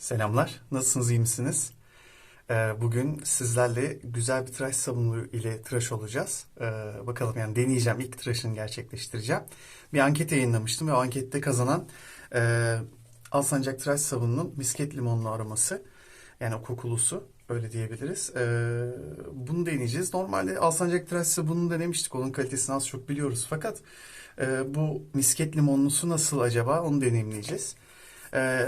Selamlar. Nasılsınız, iyi misiniz? Ee, bugün sizlerle güzel bir tıraş sabunu ile tıraş olacağız. Ee, bakalım yani deneyeceğim. ilk tıraşını gerçekleştireceğim. Bir anket yayınlamıştım ve o ankette kazanan e, Alsancak tıraş sabununun misket limonlu aroması. Yani o kokulusu öyle diyebiliriz. Ee, bunu deneyeceğiz. Normalde Alsancak tıraş sabununu denemiştik. Onun kalitesini az çok biliyoruz. Fakat e, bu misket limonlusu nasıl acaba onu deneyimleyeceğiz. Ee,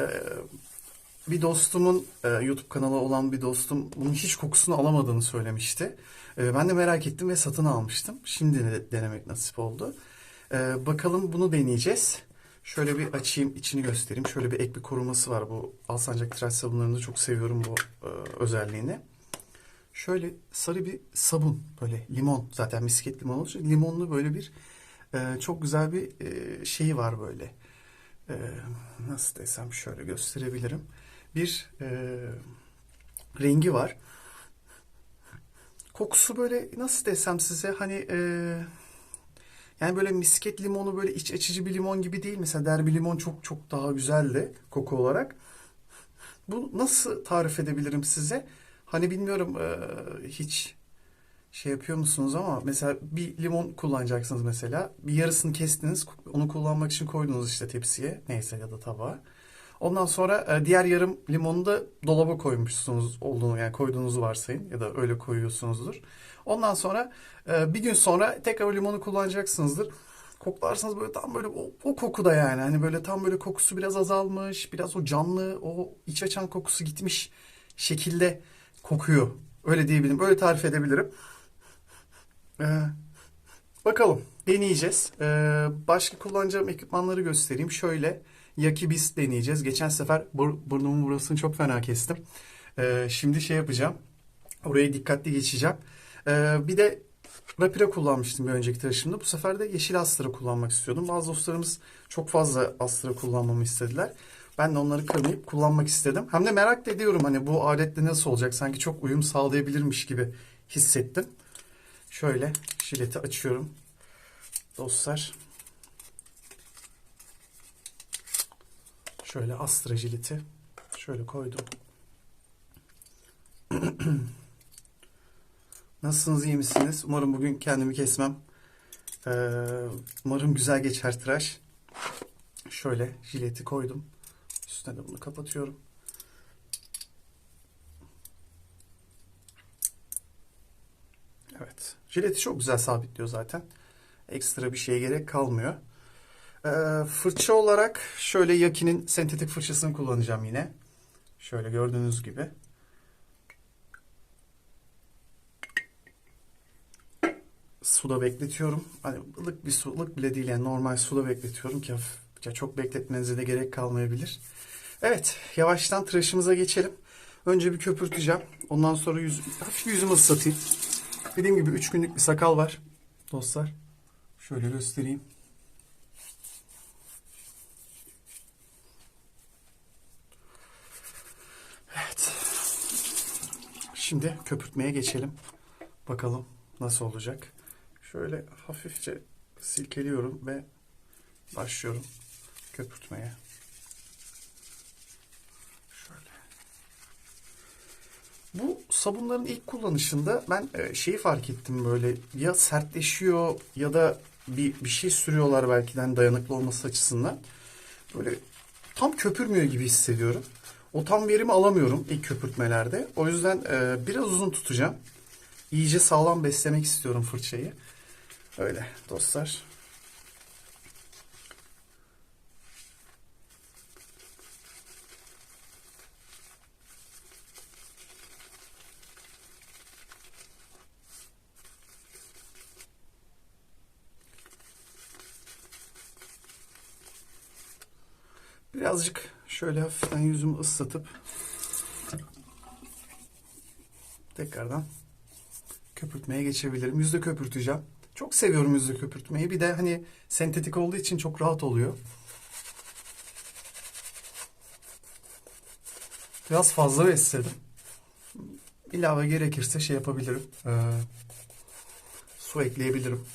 bir dostumun e, YouTube kanalı olan bir dostum bunun hiç kokusunu alamadığını söylemişti. E, ben de merak ettim ve satın almıştım. Şimdi de denemek nasip oldu. E, bakalım bunu deneyeceğiz. Şöyle bir açayım, içini göstereyim. Şöyle bir ek bir koruması var bu Alsancak tıraş sabunlarını çok seviyorum bu e, özelliğini. Şöyle sarı bir sabun böyle limon zaten misket limon olacak. Limonlu böyle bir e, çok güzel bir e, şeyi var böyle. E, nasıl desem şöyle gösterebilirim. Bir e, rengi var. Kokusu böyle nasıl desem size hani e, yani böyle misket limonu böyle iç açıcı bir limon gibi değil. Mesela derbi limon çok çok daha güzeldi koku olarak. Bu nasıl tarif edebilirim size? Hani bilmiyorum e, hiç şey yapıyor musunuz ama mesela bir limon kullanacaksınız mesela. Bir yarısını kestiniz. Onu kullanmak için koydunuz işte tepsiye. Neyse ya da tabağa. Ondan sonra e, diğer yarım limonu da dolaba koymuşsunuz olduğunu yani koyduğunuzu varsayın ya da öyle koyuyorsunuzdur. Ondan sonra e, bir gün sonra tekrar o limonu kullanacaksınızdır. Koklarsanız böyle tam böyle o, o kokuda yani hani böyle tam böyle kokusu biraz azalmış, biraz o canlı, o iç açan kokusu gitmiş şekilde kokuyor. Öyle diyebilirim. Böyle tarif edebilirim. Ee, bakalım deneyeceğiz. Ee, başka kullanacağım ekipmanları göstereyim. Şöyle Yakibis deneyeceğiz. Geçen sefer bur burnumun burasını çok fena kestim. Ee, şimdi şey yapacağım. Orayı dikkatli geçeceğim. Ee, bir de Rapira kullanmıştım bir önceki tıraşımda. Bu sefer de yeşil astra kullanmak istiyordum. Bazı dostlarımız çok fazla astra kullanmamı istediler. Ben de onları kırmayıp kullanmak istedim. Hem de merak ediyorum hani bu aletle nasıl olacak. Sanki çok uyum sağlayabilirmiş gibi hissettim. Şöyle jileti açıyorum. Dostlar. Şöyle Astra şöyle koydum. Nasılsınız, iyi misiniz? Umarım bugün kendimi kesmem. Ee, umarım güzel geçer tıraş. Şöyle jileti koydum. Üstüne de bunu kapatıyorum. Evet. Jileti çok güzel sabitliyor zaten. Ekstra bir şeye gerek kalmıyor. Ee, fırça olarak şöyle Yaki'nin sentetik fırçasını kullanacağım yine. Şöyle gördüğünüz gibi. Suda bekletiyorum. Hani ılık bir su, ılık bile değil yani normal suda bekletiyorum ki hafif, çok bekletmenize de gerek kalmayabilir. Evet, yavaştan tıraşımıza geçelim. Önce bir köpürteceğim. Ondan sonra yüz, hafif yüzümü ıslatayım. Dediğim gibi 3 günlük bir sakal var dostlar. Şöyle göstereyim. Evet. Şimdi köpürtmeye geçelim. Bakalım nasıl olacak. Şöyle hafifçe silkeliyorum ve başlıyorum köpürtmeye. Şöyle. Bu sabunların ilk kullanışında ben e, şeyi fark ettim böyle ya sertleşiyor ya da bir, bir şey sürüyorlar belki de hani dayanıklı olması açısından. Böyle tam köpürmüyor gibi hissediyorum. O tam verimi alamıyorum ilk köpürtmelerde. O yüzden e, biraz uzun tutacağım. İyice sağlam beslemek istiyorum fırçayı. Öyle dostlar. Birazcık şöyle hafiften yüzümü ıslatıp tekrardan köpürtmeye geçebilirim. Yüzde köpürteceğim. Çok seviyorum yüzde köpürtmeyi. Bir de hani sentetik olduğu için çok rahat oluyor. Biraz fazla besledim. İlave gerekirse şey yapabilirim. Ee, su ekleyebilirim.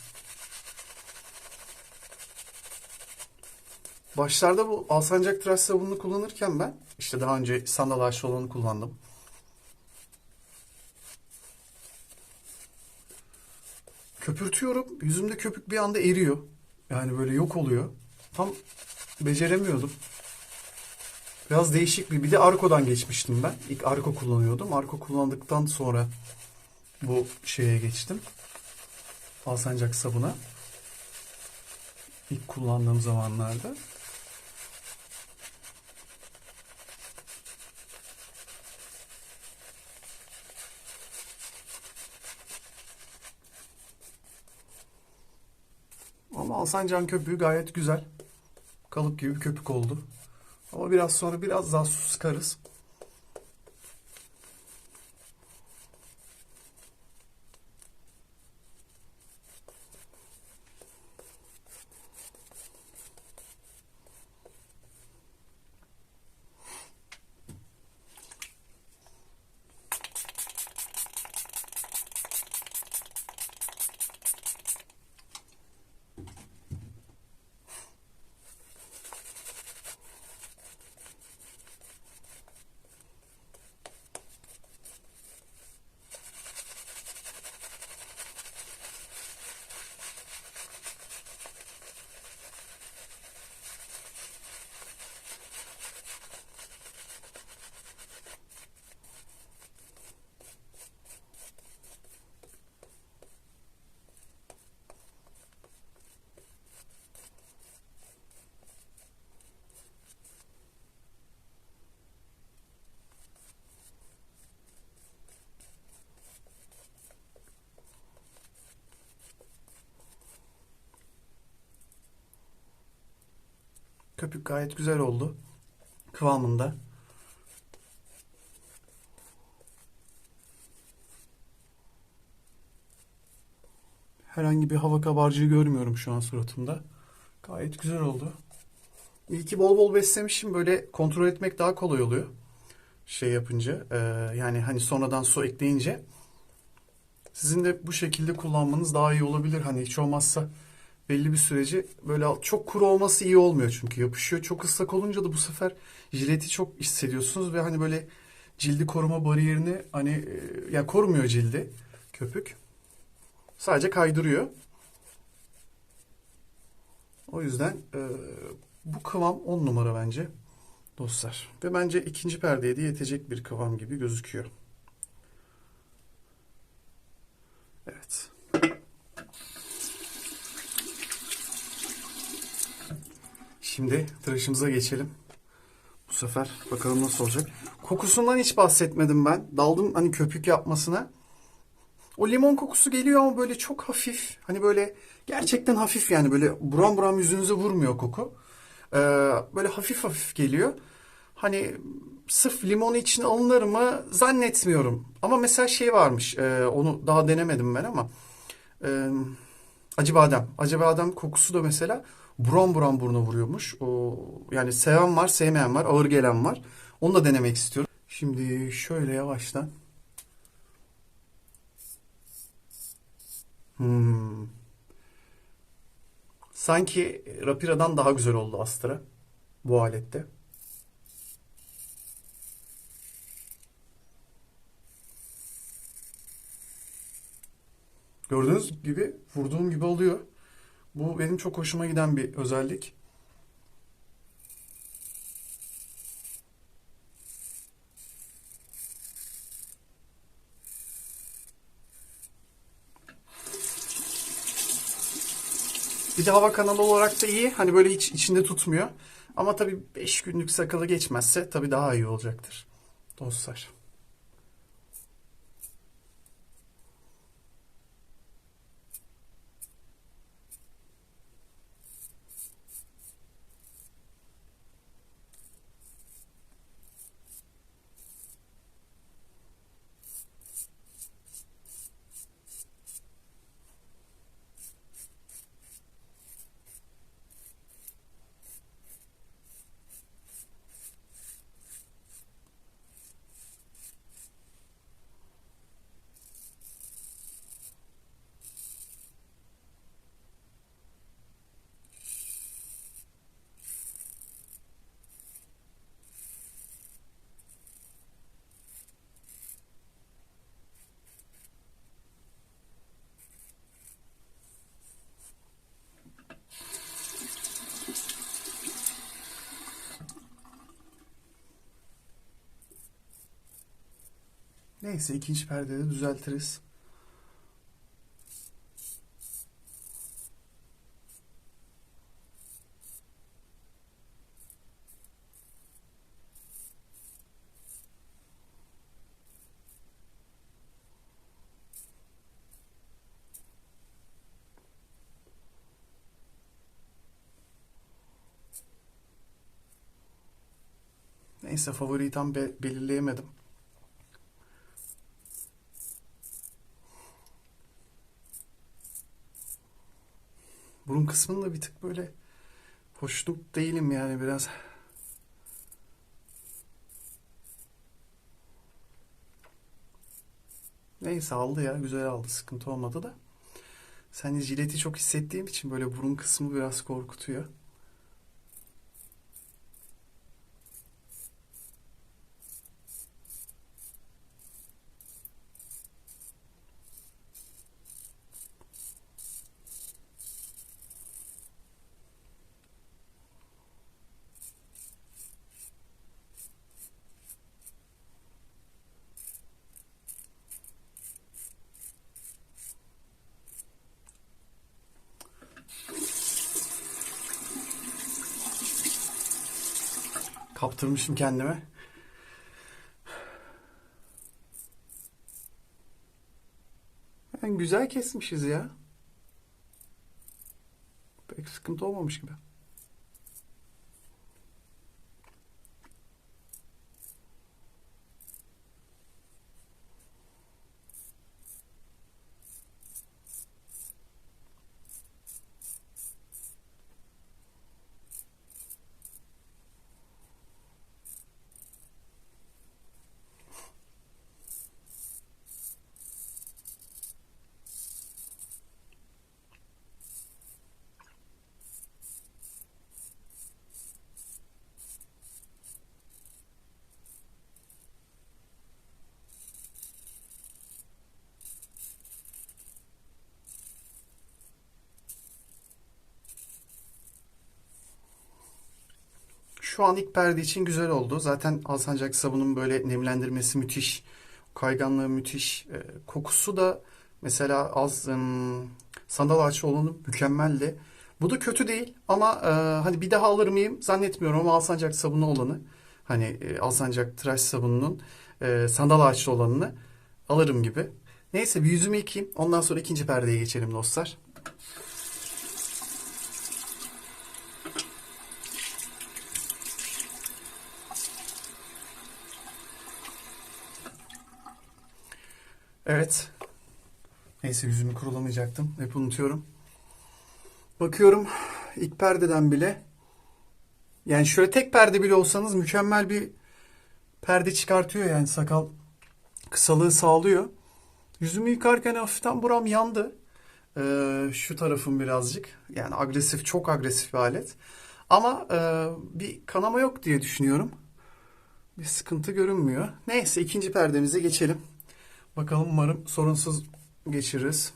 Başlarda bu Alsancak tıraş sabununu kullanırken ben İşte daha önce sandal ağaçlı olanı kullandım. Köpürtüyorum. Yüzümde köpük bir anda eriyor. Yani böyle yok oluyor. Tam beceremiyordum. Biraz değişik bir. Bir de Arko'dan geçmiştim ben. İlk Arko kullanıyordum. Arko kullandıktan sonra bu şeye geçtim. Alsancak sabuna. İlk kullandığım zamanlarda. Ama Alsancak'ın köpüğü gayet güzel. Kalıp gibi bir köpük oldu. Ama biraz sonra biraz daha su sıkarız. Köpük gayet güzel oldu. Kıvamında. Herhangi bir hava kabarcığı görmüyorum şu an suratımda. Gayet güzel oldu. İyi ki bol bol beslemişim. Böyle kontrol etmek daha kolay oluyor. Şey yapınca. e, yani hani sonradan su ekleyince. Sizin de bu şekilde kullanmanız daha iyi olabilir. Hani hiç olmazsa belli bir süreci böyle çok kuru olması iyi olmuyor çünkü yapışıyor. Çok ıslak olunca da bu sefer jileti çok hissediyorsunuz ve hani böyle cildi koruma bariyerini hani e, yani korumuyor cildi köpük. Sadece kaydırıyor. O yüzden e, bu kıvam 10 numara bence dostlar. Ve bence ikinci perdeye de yetecek bir kıvam gibi gözüküyor. Evet. Şimdi tıraşımıza geçelim. Bu sefer bakalım nasıl olacak. Kokusundan hiç bahsetmedim ben. Daldım hani köpük yapmasına. O limon kokusu geliyor ama böyle çok hafif. Hani böyle gerçekten hafif yani böyle buram buram yüzünüze vurmuyor koku. Ee, böyle hafif hafif geliyor. Hani sırf limon için alınır mı zannetmiyorum. Ama mesela şey varmış. e, onu daha denemedim ben ama. e, acı badem. Acı badem kokusu da mesela buram buram buruna vuruyormuş. O, yani seven var, sevmeyen var, ağır gelen var. Onu da denemek istiyorum. Şimdi şöyle yavaştan. Hmm. Sanki Rapira'dan daha güzel oldu Astra bu alette. Gördüğünüz gibi vurduğum gibi oluyor. Bu benim çok hoşuma giden bir özellik. Bir de hava kanalı olarak da iyi. Hani böyle hiç içinde tutmuyor. Ama tabii 5 günlük sakalı geçmezse tabii daha iyi olacaktır. Dostlar. Neyse ikinci perdede düzeltiriz. Neyse favoriyi tam be- belirleyemedim. Kısmında bir tık böyle hoşnut değilim yani biraz. Neyse aldı ya güzel aldı sıkıntı olmadı da. Sen jileti çok hissettiğim için böyle burun kısmı biraz korkutuyor. Kaptırmışım kendime. Yani güzel kesmişiz ya. Pek sıkıntı olmamış gibi. Şu an ilk perde için güzel oldu. Zaten Alsancak sabunun böyle nemlendirmesi müthiş. Kayganlığı müthiş. E, kokusu da mesela az ım, sandal olanı mükemmeldi. Bu da kötü değil ama e, hani bir daha alır mıyım zannetmiyorum ama Alsancak sabunu olanı hani e, Alsancak tıraş sabununun e, sandal ağaçlı olanını alırım gibi. Neyse bir yüzümü yıkayayım. Ondan sonra ikinci perdeye geçelim dostlar. Evet. Neyse yüzümü kurulamayacaktım. Hep unutuyorum. Bakıyorum ilk perdeden bile yani şöyle tek perde bile olsanız mükemmel bir perde çıkartıyor yani sakal kısalığı sağlıyor. Yüzümü yıkarken hafiften buram yandı. Ee, şu tarafım birazcık yani agresif çok agresif bir alet. Ama e, bir kanama yok diye düşünüyorum. Bir sıkıntı görünmüyor. Neyse ikinci perdemize geçelim. Bakalım umarım sorunsuz geçiririz.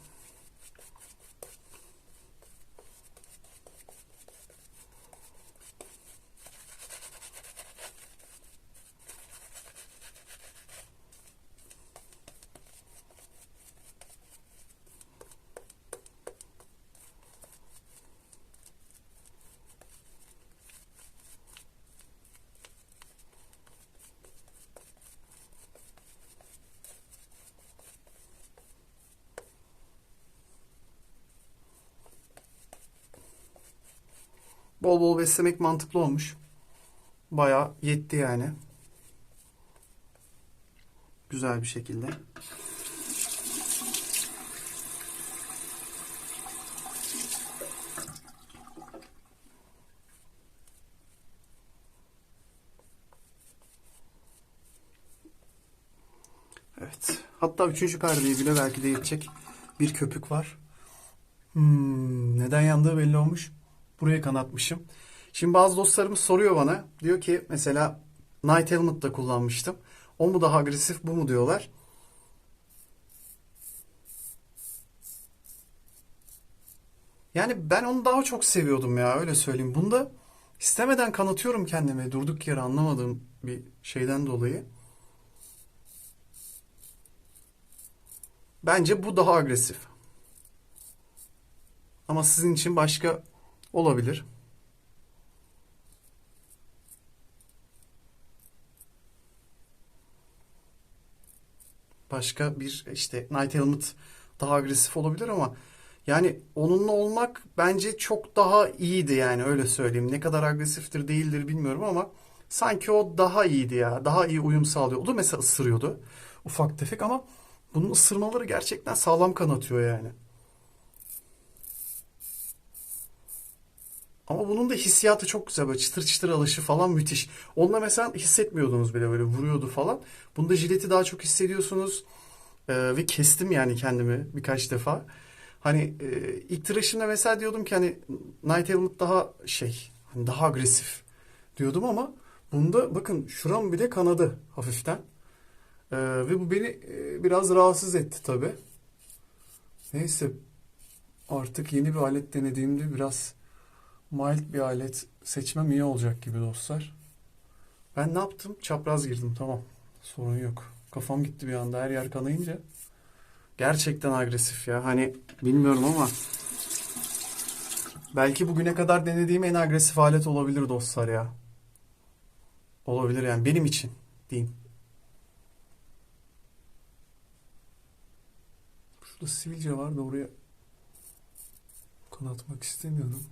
Bol bol beslemek mantıklı olmuş. Bayağı yetti yani. Güzel bir şekilde. Evet. Hatta üçüncü perdeyi bile belki de yetecek bir köpük var. Hmm, neden yandığı belli olmuş. Buraya kanatmışım. Şimdi bazı dostlarımız soruyor bana. Diyor ki mesela Night Helmet'da kullanmıştım. O mu daha agresif bu mu diyorlar. Yani ben onu daha çok seviyordum ya öyle söyleyeyim. Bunda istemeden kanıtıyorum kendimi durduk yere anlamadığım bir şeyden dolayı. Bence bu daha agresif. Ama sizin için başka olabilir. Başka bir işte Night Helmet daha agresif olabilir ama yani onunla olmak bence çok daha iyiydi yani öyle söyleyeyim. Ne kadar agresiftir değildir bilmiyorum ama sanki o daha iyiydi ya. Daha iyi uyum sağlıyordu. Mesela ısırıyordu ufak tefek ama bunun ısırmaları gerçekten sağlam kanatıyor yani. Ama bunun da hissiyatı çok güzel. Böyle çıtır çıtır alışı falan müthiş. Onunla mesela hissetmiyordunuz bile böyle vuruyordu falan. Bunda jileti daha çok hissediyorsunuz. Ee, ve kestim yani kendimi birkaç defa. Hani e, ilk tıraşımda mesela diyordum ki hani Night Helmet daha şey hani daha agresif diyordum ama bunda bakın şuram bile kanadı hafiften. Ee, ve bu beni e, biraz rahatsız etti tabii. Neyse artık yeni bir alet denediğimde biraz mild bir alet seçmem iyi olacak gibi dostlar. Ben ne yaptım? Çapraz girdim tamam. Sorun yok. Kafam gitti bir anda her yer kanayınca. Gerçekten agresif ya. Hani bilmiyorum ama belki bugüne kadar denediğim en agresif alet olabilir dostlar ya. Olabilir yani benim için diyeyim. Şurada sivilce var da oraya kanatmak istemiyorum.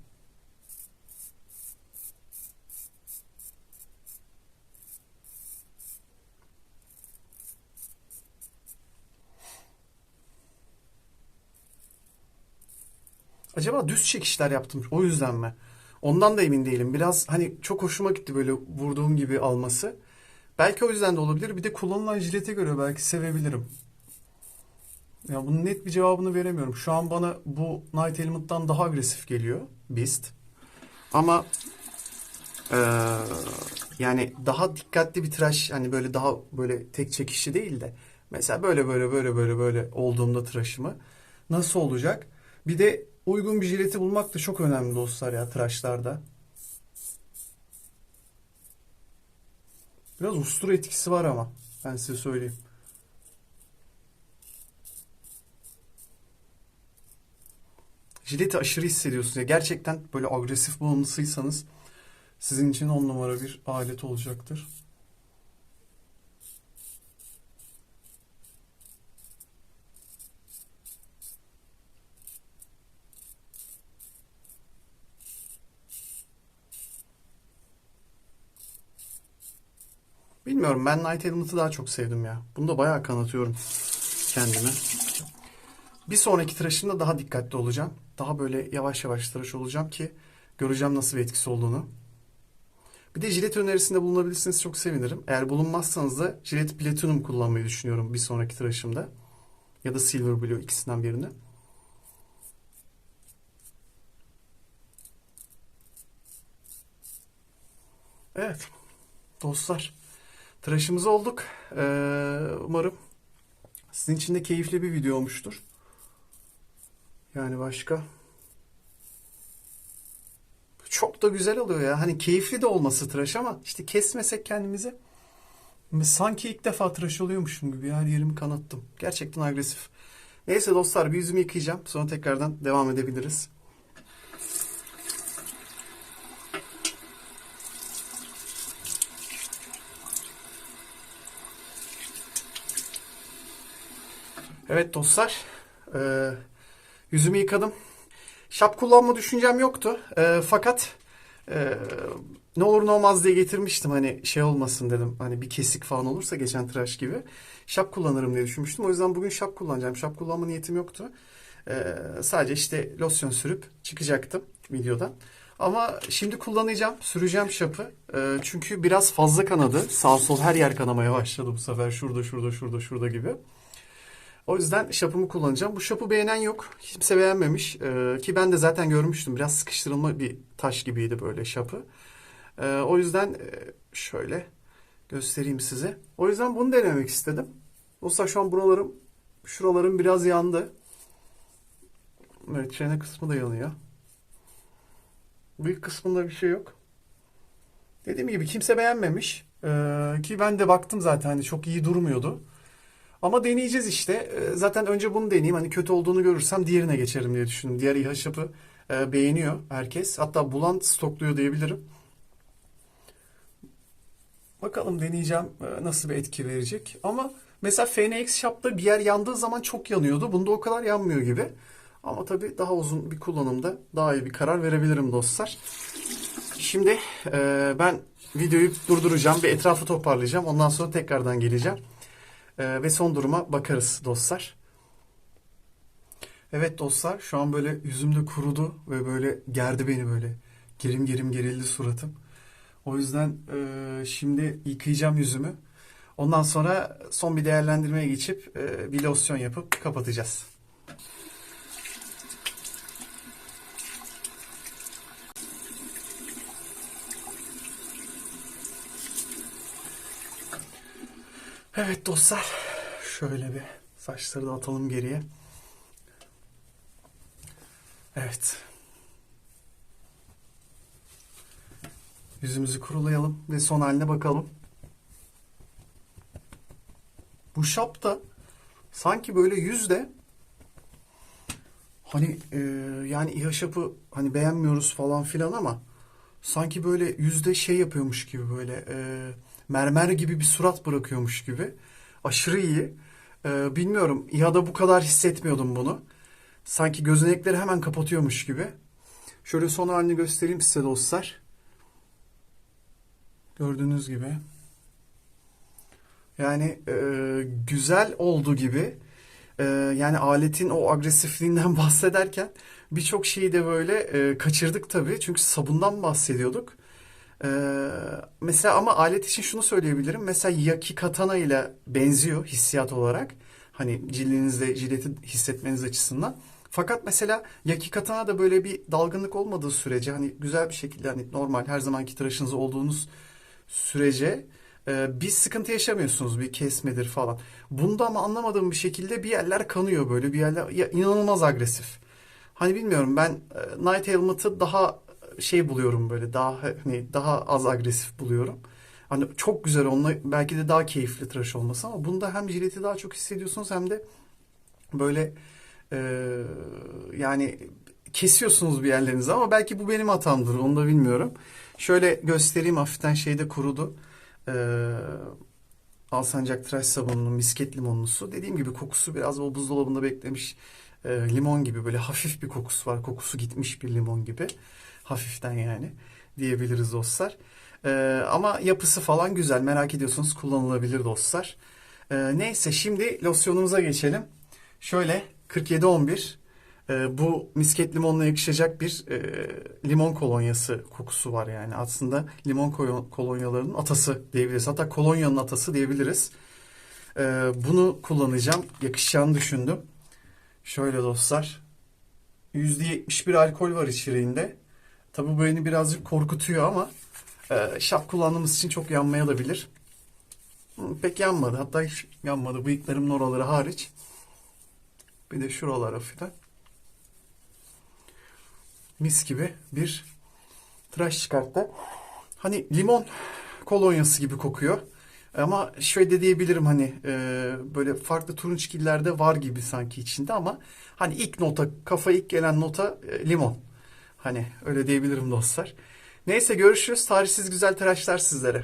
Acaba düz çekişler yaptım o yüzden mi? Ondan da emin değilim. Biraz hani çok hoşuma gitti böyle vurduğum gibi alması. Belki o yüzden de olabilir. Bir de kullanılan jilete göre belki sevebilirim. Ya bunun net bir cevabını veremiyorum. Şu an bana bu Night Element'tan daha agresif geliyor Beast. Ama eee, yani daha dikkatli bir tıraş hani böyle daha böyle tek çekişli değil de mesela böyle böyle böyle böyle böyle olduğumda tıraşımı nasıl olacak? Bir de uygun bir jileti bulmak da çok önemli dostlar ya tıraşlarda. Biraz ustura etkisi var ama ben size söyleyeyim. Jileti aşırı hissediyorsunuz ya. Gerçekten böyle agresif bağımlısıysanız sizin için on numara bir alet olacaktır. Bilmiyorum ben Night Element'ı daha çok sevdim ya. Bunu da bayağı kanatıyorum kendime. Bir sonraki tıraşımda daha dikkatli olacağım. Daha böyle yavaş yavaş tıraş olacağım ki göreceğim nasıl bir etkisi olduğunu. Bir de jilet önerisinde bulunabilirsiniz çok sevinirim. Eğer bulunmazsanız da jilet Platinum kullanmayı düşünüyorum bir sonraki tıraşımda. Ya da Silver Blue ikisinden birini. Evet dostlar tıraşımız olduk. Ee, umarım sizin için de keyifli bir video olmuştur. Yani başka çok da güzel oluyor ya. Hani keyifli de olması tıraş ama işte kesmesek kendimizi sanki ilk defa tıraş oluyormuşum gibi her yerimi kanattım. Gerçekten agresif. Neyse dostlar bir yüzümü yıkayacağım. Sonra tekrardan devam edebiliriz. Evet dostlar. Ee, yüzümü yıkadım. Şap kullanma düşüncem yoktu. Ee, fakat e, ne olur ne olmaz diye getirmiştim. Hani şey olmasın dedim. Hani bir kesik falan olursa geçen tıraş gibi. Şap kullanırım diye düşünmüştüm. O yüzden bugün şap kullanacağım. Şap kullanma niyetim yoktu. Ee, sadece işte losyon sürüp çıkacaktım videodan. Ama şimdi kullanacağım. Süreceğim şapı. Ee, çünkü biraz fazla kanadı. Sağ sol her yer kanamaya başladı bu sefer. Şurada, şurada, şurada, şurada gibi. O yüzden şapımı kullanacağım. Bu şapı beğenen yok. Kimse beğenmemiş. Ee, ki ben de zaten görmüştüm. Biraz sıkıştırılma bir taş gibiydi böyle şapı. Ee, o yüzden e, şöyle göstereyim size. O yüzden bunu denemek istedim. Dostlar şu an buralarım, şuralarım biraz yandı. Evet çene kısmı da yanıyor. İlk kısmında bir şey yok. Dediğim gibi kimse beğenmemiş. Ee, ki ben de baktım zaten hani çok iyi durmuyordu. Ama deneyeceğiz işte. Ee, Zaten önce bunu deneyeyim. Hani kötü olduğunu görürsem diğerine geçerim diye düşündüm. Diğer İHA e, beğeniyor herkes. Hatta Bulan stokluyor diyebilirim. Bakalım deneyeceğim e, nasıl bir etki verecek. Ama mesela FNX Shop'ta bir yer yandığı zaman çok yanıyordu. Bunda o kadar yanmıyor gibi. Ama tabii daha uzun bir kullanımda daha iyi bir karar verebilirim dostlar. Şimdi e, ben videoyu durduracağım. Bir etrafı toparlayacağım. Ondan sonra tekrardan geleceğim. E, ve son duruma bakarız dostlar. Evet dostlar şu an böyle yüzümde kurudu ve böyle gerdi beni böyle. Gerim gerim gerildi suratım. O yüzden e, şimdi yıkayacağım yüzümü. Ondan sonra son bir değerlendirmeye geçip e, bir losyon yapıp kapatacağız. Evet dostlar. Şöyle bir saçları da atalım geriye. Evet. Yüzümüzü kurulayalım ve son haline bakalım. Bu şapta sanki böyle yüzde hani e, yani İHA şapı hani beğenmiyoruz falan filan ama sanki böyle yüzde şey yapıyormuş gibi böyle e, mermer gibi bir surat bırakıyormuş gibi. Aşırı iyi. E, bilmiyorum İHA'da bu kadar hissetmiyordum bunu. Sanki gözenekleri hemen kapatıyormuş gibi. Şöyle son halini göstereyim size dostlar. Gördüğünüz gibi. Yani e, güzel oldu gibi. E, yani aletin o agresifliğinden bahsederken birçok şeyi de böyle e, kaçırdık tabii. Çünkü sabundan bahsediyorduk. E, mesela ama alet için şunu söyleyebilirim. Mesela Yaki Katana ile benziyor hissiyat olarak. Hani cildinizde jileti hissetmeniz açısından. Fakat mesela Yaki Katana da böyle bir dalgınlık olmadığı sürece hani güzel bir şekilde hani normal her zamanki tıraşınız olduğunuz sürece e, bir sıkıntı yaşamıyorsunuz bir kesmedir falan. Bunda ama anlamadığım bir şekilde bir yerler kanıyor böyle bir yerler ya, inanılmaz agresif. Hani bilmiyorum ben e, Night Helmet'ı daha şey buluyorum böyle daha hani daha az agresif buluyorum. Hani çok güzel onunla belki de daha keyifli tıraş olması ama bunda hem jileti daha çok hissediyorsunuz hem de böyle e, yani kesiyorsunuz bir yerlerinizi ama belki bu benim hatamdır onu da bilmiyorum. Şöyle göstereyim hafiften şeyde kurudu. Ee, Alsancak tıraş sabununun misket limonlusu. Dediğim gibi kokusu biraz o buzdolabında beklemiş e, limon gibi böyle hafif bir kokusu var. Kokusu gitmiş bir limon gibi. Hafiften yani diyebiliriz dostlar. Ee, ama yapısı falan güzel. Merak ediyorsanız kullanılabilir dostlar. Ee, neyse şimdi losyonumuza geçelim. Şöyle 4711 e, bu misket limonla yakışacak bir e, limon kolonyası kokusu var yani. Aslında limon kolo- kolonyalarının atası diyebiliriz. Hatta kolonyanın atası diyebiliriz. E, bunu kullanacağım. Yakışacağını düşündüm. Şöyle dostlar. %71 alkol var içeriğinde. Tabii bu beni birazcık korkutuyor ama e, şap kullandığımız için çok yanmaya da bilir. Pek yanmadı. Hatta hiç yanmadı. Bıyıklarımın oraları hariç. Bir de şuralara filan mis gibi bir tıraş çıkarttı. Hani limon kolonyası gibi kokuyor. Ama şöyle de diyebilirim hani e, böyle farklı turunçgillerde var gibi sanki içinde ama hani ilk nota kafa ilk gelen nota e, limon. Hani öyle diyebilirim dostlar. Neyse görüşürüz. Tarihsiz güzel tıraşlar sizlere.